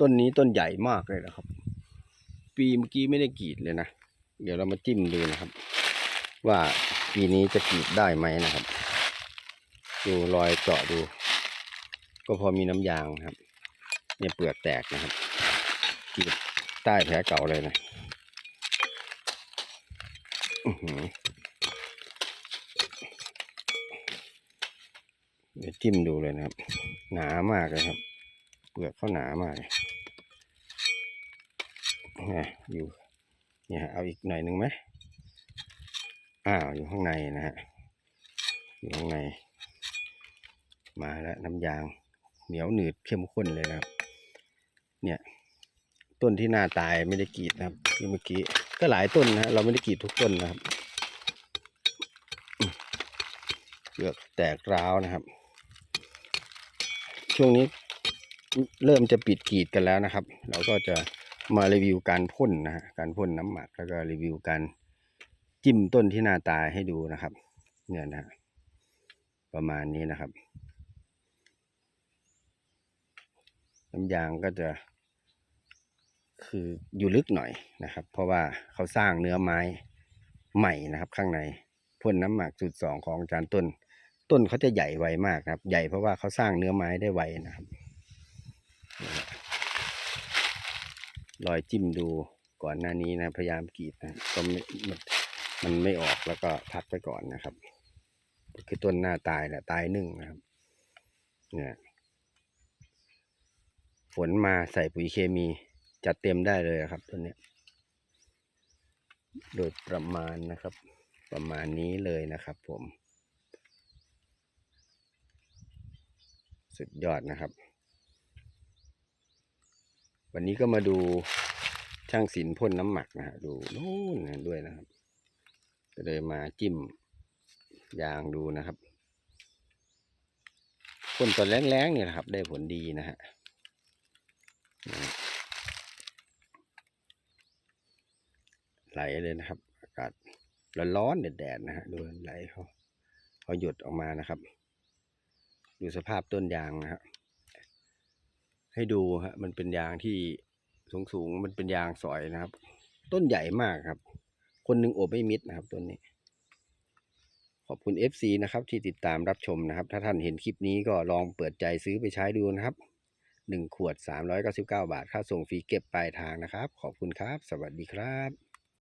ต้นนี้ต้นใหญ่มากเลยนะครับ ปีเมื่อกี้ไม่ได้กรีดเลยนะ เดี๋ยวเรามาจิ้มดูนะครับ ว่าปีนี้จะกรีดได้ไหมนะครับ ดูรอยเจาะดู ก็พอมีน้ำยางนะครับ เนี่ยเปลือกแตกนะครับกรีดใต้แผลเก่าเลยนะเดี๋ยวจิ้มดูเลยนะครับ หนามากเลยครับ เปลือกเขาหนามากเลย อยู่เนี่ยเอาอีกหน่อยหนึ่งไหมอ้าวอยู่ข้างในนะฮะอยู่ข้างใน มาแล้วน้ำยางเหนียวหนืดเข้มข้นเลยนะครับ เนี่ย ต้นที่หน้าตายไม่ได้กรีดนะครับที่เมื่อกี้ก็หลายต้นนะเราไม่ได้กรีดทุกต้นนะครับเปลือกแตกร้าวนะครับ ช่วงนี้เริ่มจะปิดกรีดกันแล้วนะครับ เราก็จะ มารีวิวการพ่นนะฮะการพ่นน้ำหมักแล้วก็รีวิวการจิ้มต้นที่หน้าตายให้ดูนะครับ เนี่ยนะฮะประมาณนี้นะครับน้ำยางก็จะคืออยู่ลึกหน่อยนะครับ เพราะว่าเขาสร้างเนื้อไม้ใหม่นะครับ ข้างในพ่นน้ำหมักจุดสองของอาจารย์ต้น ต้นเขาจะใหญ่ไวมากนะครับ ใหญ่เพราะว่าเขาสร้างเนื้อไม้ได้ไวนะครับ นี่ฮะรอยจิ้มดูก่อนหน้านี้นะ พยายามกรีดนะก็ไม่มันมันไม่ออกแล้วก็พักไปก่อนนะครับ คือต้นหน้าตายแหละตายนึ่งนะครับ เนี่ยฝนมาใส่ปุ๋ยเคมีจัดเต็มได้เลยครับตัวเนี้ยโดยประมาณนะครับ ประมาณนี้เลยนะครับผม สุดยอดนะครับ วันนี้ก็มาดูช่างศิลป์พ่นน้ำหมักนะฮะดูนู่นด้วยนะครับ ก็เลยมาจิ้มยางดูนะครับพ่นตอนแรงๆเนี่ยครับ ได้ผลดีนะฮะไหลเลยนะครับ อากาศร้อนๆแดดๆนะฮะดูไหลเขาเขาหยดออกมานะครับ ดูสภาพต้นยางนะฮะ ให้ดูฮะมันเป็นยางที่สูงสูงมันเป็นยางสอยนะครับ ต้นใหญ่มากครับ คนหนึ่งโอบไม่มิดนะครับต้นนี้ ขอบคุณ FC นะครับ ที่ติดตามรับชมนะครับ ถ้าท่านเห็นคลิปนี้ก็ลองเปิดใจซื้อไปใช้ดูนะครับหนึ่งขวด 399 บาท ค่าส่งฟรีเก็บปลายทางนะครับ ขอบคุณครับ สวัสดีครับ